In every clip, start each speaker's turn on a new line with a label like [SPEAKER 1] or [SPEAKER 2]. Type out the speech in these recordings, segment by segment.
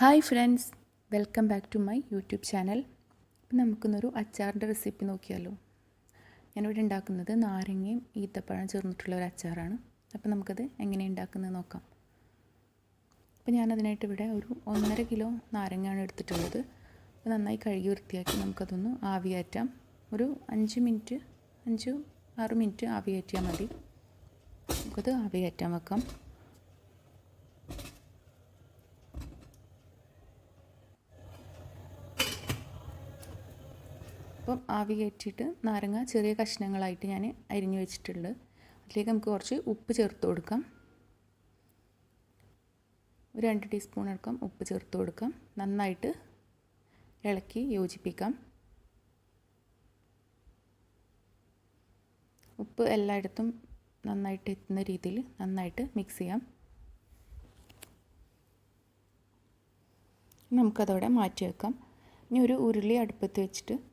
[SPEAKER 1] Hi friends welcome back to my YouTube channel. അപ്പം നമുക്കിന്നൊരു അച്ചാറിന്റെ recipe നോക്കിയാലോ? ഞാനിവിടെ ഉണ്ടാക്കുന്നത് നാരങ്ങയും ഈത്തപ്പഴം ചേർന്നിട്ടുള്ള ഒരു അച്ചാറാണ്. അപ്പം നമുക്കത് എങ്ങനെ ഉണ്ടാക്കുന്നത് നോക്കാം. അപ്പം ഞാനതിനായിട്ട് ഇവിടെ ഒരു ഒന്നര കിലോ നാരങ്ങയാണ് എടുത്തിട്ടുള്ളത്. അപ്പോൾ നന്നായി കഴുകി വൃത്തിയാക്കി നമുക്കതൊന്ന് ആവിയാറ്റാം. ഒരു അഞ്ച് മിനിറ്റ് അഞ്ച് ആറ് മിനിറ്റ് ആവിയാറ്റിയാൽ മതി. നമുക്കത് ആവിയാറ്റാൻ വെക്കാം. അപ്പം ആവി കയറ്റിയിട്ട് നാരങ്ങ ചെറിയ കഷ്ണങ്ങളായിട്ട് ഞാൻ അരിഞ്ഞു വെച്ചിട്ടുണ്ട്. അതിലേക്ക് നമുക്ക് കുറച്ച് ഉപ്പ് ചേർത്ത് കൊടുക്കാം. ഒരു രണ്ട് ടീസ്പൂൺ അടക്കം ഉപ്പ് ചേർത്ത് കൊടുക്കാം. നന്നായിട്ട് ഇളക്കി യോജിപ്പിക്കാം. ഉപ്പ് എല്ലായിടത്തും നന്നായിട്ട് എത്തുന്ന രീതിയിൽ നന്നായിട്ട് മിക്സ് ചെയ്യാം. നമുക്കതോടെ മാറ്റി വെക്കാം. ഇനി ഒരു ഉരുളി അടുപ്പത്ത് വെച്ചിട്ട്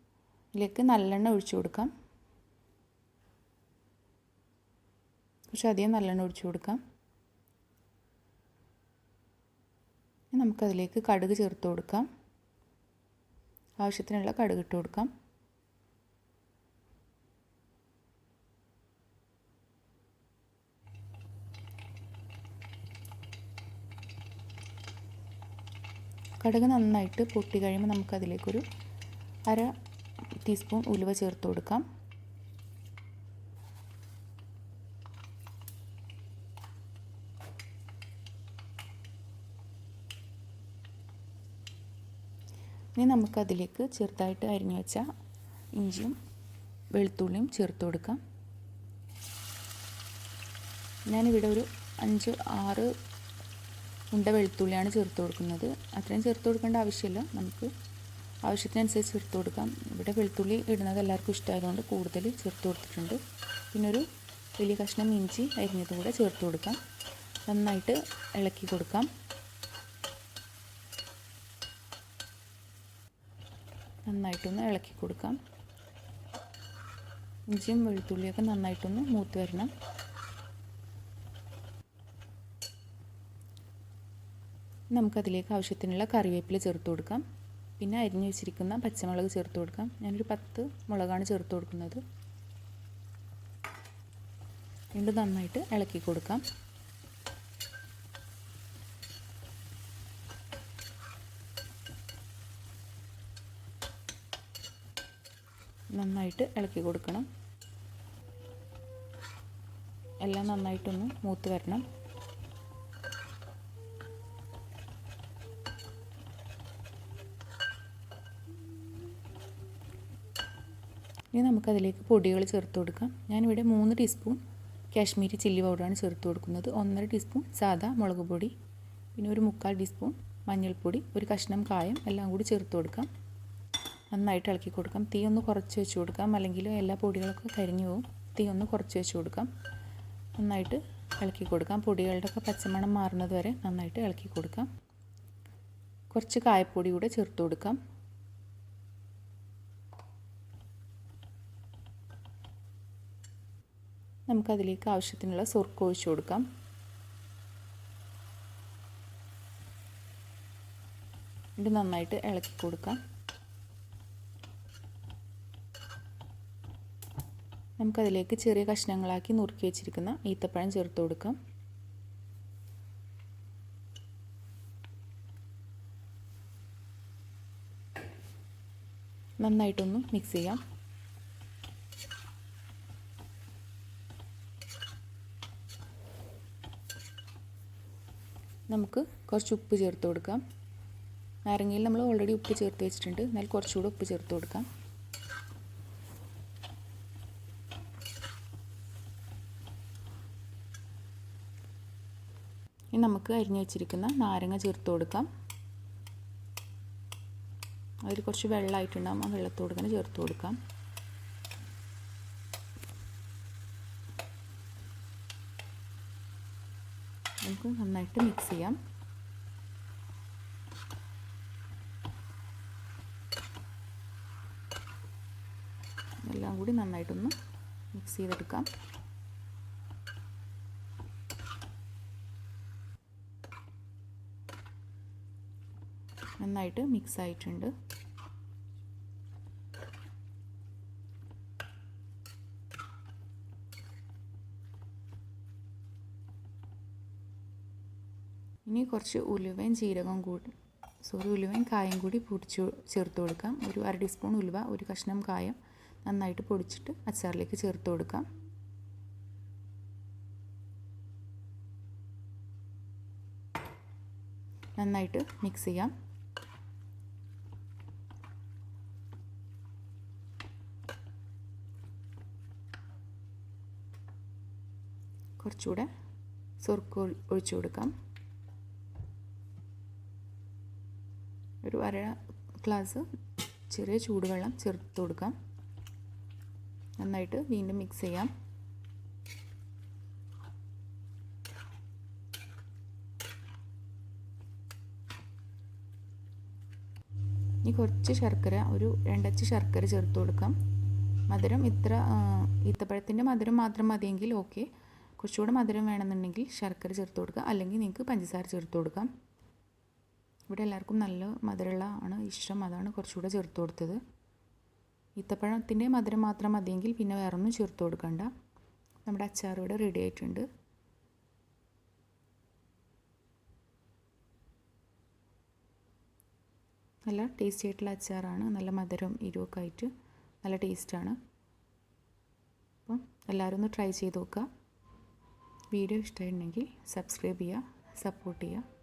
[SPEAKER 1] ഇതിലേക്ക് നല്ലെണ്ണ ഒഴിച്ചു കൊടുക്കാം. കുറച്ച് അധികം നല്ലെണ്ണ ഒഴിച്ചു കൊടുക്കാം. നമുക്കതിലേക്ക് കടുക് ചേർത്ത് കൊടുക്കാം. ആവശ്യത്തിനുള്ള കടുക് ഇട്ട് കൊടുക്കാം. കടുക് നന്നായിട്ട് പൊട്ടി കഴിയുമ്പോൾ നമുക്കതിലേക്കൊരു അര ടീസ്പൂൺ ഉലുവ ചേർത്ത് കൊടുക്കാം. ഇനി നമുക്കതിലേക്ക് ചെറുതായിട്ട് അരിഞ്ഞു വെച്ച ഇഞ്ചിയും വെളുത്തുള്ളിയും ചേർത്ത് കൊടുക്കാം. ഞാനിവിടെ ഒരു അഞ്ച് ആറ് ഉണ്ട വെളുത്തുള്ളിയാണ് ചേർത്ത് കൊടുക്കുന്നത്. അത്രയും ചേർത്ത് കൊടുക്കേണ്ട ആവശ്യമില്ല. നമുക്ക് ആവശ്യത്തിനനുസരിച്ച് ചേർത്ത് കൊടുക്കാം. ഇവിടെ വെളുത്തുള്ളി ഇടുന്നത് എല്ലാവർക്കും ഇഷ്ടമായതുകൊണ്ട് കൂടുതൽ ചേർത്ത് കൊടുത്തിട്ടുണ്ട്. പിന്നെ ഒരു വലിയ കഷ്ണം ഇഞ്ചി അരിഞ്ഞത് കൂടെ ചേർത്ത് കൊടുക്കാം. നന്നായിട്ട് ഇളക്കി കൊടുക്കാം. നന്നായിട്ടൊന്ന് ഇളക്കി കൊടുക്കാം. ഇഞ്ചിയും വെളുത്തുള്ളിയൊക്കെ നന്നായിട്ടൊന്ന് മൂത്ത് വരണം. നമുക്കതിലേക്ക് ആവശ്യത്തിനുള്ള കറിവേപ്പില ചേർത്ത് കൊടുക്കാം. പിന്നെ അരിഞ്ഞു വെച്ചിരിക്കുന്ന പച്ചമുളക് ചേർത്ത് കൊടുക്കാം. ഞാനൊരു പത്ത് മുളകാണ് ചേർത്ത് കൊടുക്കുന്നത്. വീണ്ടും നന്നായിട്ട് ഇളക്കി കൊടുക്കാം. നന്നായിട്ട് ഇളക്കി കൊടുക്കണം. എല്ലാം നന്നായിട്ടൊന്ന് മൂത്ത് വരണം. ഇനി നമുക്കതിലേക്ക് പൊടികൾ ചേർത്ത് കൊടുക്കാം. ഞാനിവിടെ മൂന്ന് ടീസ്പൂൺ കാശ്മീരി ചില്ലി പൗഡറാണ് ചേർത്ത് കൊടുക്കുന്നത്. ഒന്നര ടീസ്പൂൺ സാദാ മുളക് പൊടി പിന്നെ ഒരു മുക്കാൽ ടീസ്പൂൺ മഞ്ഞൾപ്പൊടി ഒരു കഷ്ണം കായം എല്ലാം കൂടി ചേർത്ത് കൊടുക്കാം. നന്നായിട്ട് ഇളക്കി കൊടുക്കാം. തീ ഒന്ന് കുറച്ച് വെച്ച് കൊടുക്കാം. അല്ലെങ്കിൽ എല്ലാ പൊടികളൊക്കെ കരിഞ്ഞു പോകും. തീ ഒന്ന് കുറച്ച് വെച്ച് കൊടുക്കാം. നന്നായിട്ട് ഇളക്കി കൊടുക്കാം. പൊടികളുടെ ഒക്കെ പച്ചമണം മാറുന്നത് വരെ നന്നായിട്ട് ഇളക്കി കൊടുക്കാം. കുറച്ച് കായപ്പൊടി കൂടെ ചേർത്ത് കൊടുക്കാം. നമുക്കതിലേക്ക് ആവശ്യത്തിനുള്ള സുർക്ക് ഒഴിച്ചു കൊടുക്കാം. ഇത് നന്നായിട്ട് ഇളക്കി കൊടുക്കാം. നമുക്കതിലേക്ക് ചെറിയ കഷ്ണങ്ങളാക്കി നുറുക്കി വെച്ചിരിക്കുന്ന ഈത്തപ്പഴം ചേർത്ത് കൊടുക്കാം. നന്നായിട്ടൊന്ന് മിക്സ് ചെയ്യാം. നമുക്ക് കുറച്ച് ഉപ്പ് ചേർത്ത് കൊടുക്കാം. നാരങ്ങയിൽ നമ്മൾ ഓൾറെഡി ഉപ്പ് ചേർത്ത് വെച്ചിട്ടുണ്ട്. എന്നാൽ കുറച്ചുകൂടെ ഉപ്പ് ചേർത്ത് കൊടുക്കാം. ഇനി നമുക്ക് അരിഞ്ഞു വെച്ചിരിക്കുന്ന നാരങ്ങ ചേർത്ത് കൊടുക്കാം. അതിൽ കുറച്ച് വെള്ളമായിട്ടുണ്ടാകും ആ വെള്ളത്തോട് തന്നെ ചേർത്ത് കൊടുക്കാം. നമുക്ക് നന്നായിട്ട് മിക്സ് ചെയ്യാം. എല്ലാം കൂടി നന്നായിട്ടൊന്ന് മിക്സ് ചെയ്തെടുക്കാം. നന്നായിട്ട് മിക്സ് ആയിട്ടുണ്ട്. ഇനി കുറച്ച് ഉലുവയും ജീരകവും കൂടി സോറി ഉലുവയും കായും കൂടി പൊടിച്ച് ചേർത്ത് കൊടുക്കാം. ഒരു അര ടീസ്പൂൺ ഉലുവ ഒരു കഷ്ണം കായം നന്നായിട്ട് പൊടിച്ചിട്ട് അച്ചാറിലേക്ക് ചേർത്ത് കൊടുക്കാം. നന്നായിട്ട് മിക്സ് ചെയ്യാം. കുറച്ചുകൂടെ സുർക്ക് ഒഴിച്ചു കൊടുക്കാം. ഒരു അര ഗ്ലാസ് ചെറിയ ചൂടുവെള്ളം ചേർത്ത് കൊടുക്കാം. നന്നായിട്ട് വീണ്ടും മിക്സ് ചെയ്യാം. ഇനി കുറച്ച് ശർക്കര ഒരു രണ്ടച്ച് ശർക്കര ചേർത്ത് കൊടുക്കാം. മധുരം ഇത്ര ഈത്തപ്പഴത്തിന്റെ മധുരം മാത്രം മതിയെങ്കിൽ ഓക്കെ കുറച്ചുകൂടെ മധുരം വേണമെന്നുണ്ടെങ്കിൽ ശർക്കര ചേർത്ത് കൊടുക്കുക അല്ലെങ്കിൽ നിങ്ങൾക്ക് പഞ്ചസാര ചേർത്ത് കൊടുക്കാം. ഇവിടെ എല്ലാവർക്കും നല്ല മധുരമുള്ള ആണ് ഇഷ്ടം. അതാണ് കുറച്ചുകൂടെ ചേർത്ത് കൊടുത്തത്. ഈത്തപ്പഴത്തിന്റെ മധുരം മാത്രം മതിയെങ്കിൽ പിന്നെ വേറൊന്നും ചേർത്ത് കൊടുക്കണ്ട. നമ്മുടെ അച്ചാർ ഇവിടെ റെഡി ആയിട്ടുണ്ട്. നല്ല ടേസ്റ്റി ആയിട്ടുള്ള അച്ചാറാണ്. നല്ല മധുരം എരിവൊക്കെ ആയിട്ട് നല്ല ടേസ്റ്റാണ് അപ്പം എല്ലാവരും ഒന്ന് ട്രൈ ചെയ്ത് നോക്കുക. വീഡിയോ ഇഷ്ടമായിട്ടുണ്ടെങ്കിൽ സബ്സ്ക്രൈബ് ചെയ്യുക സപ്പോർട്ട് ചെയ്യുക.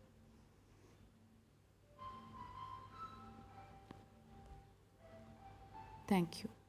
[SPEAKER 1] Thank you.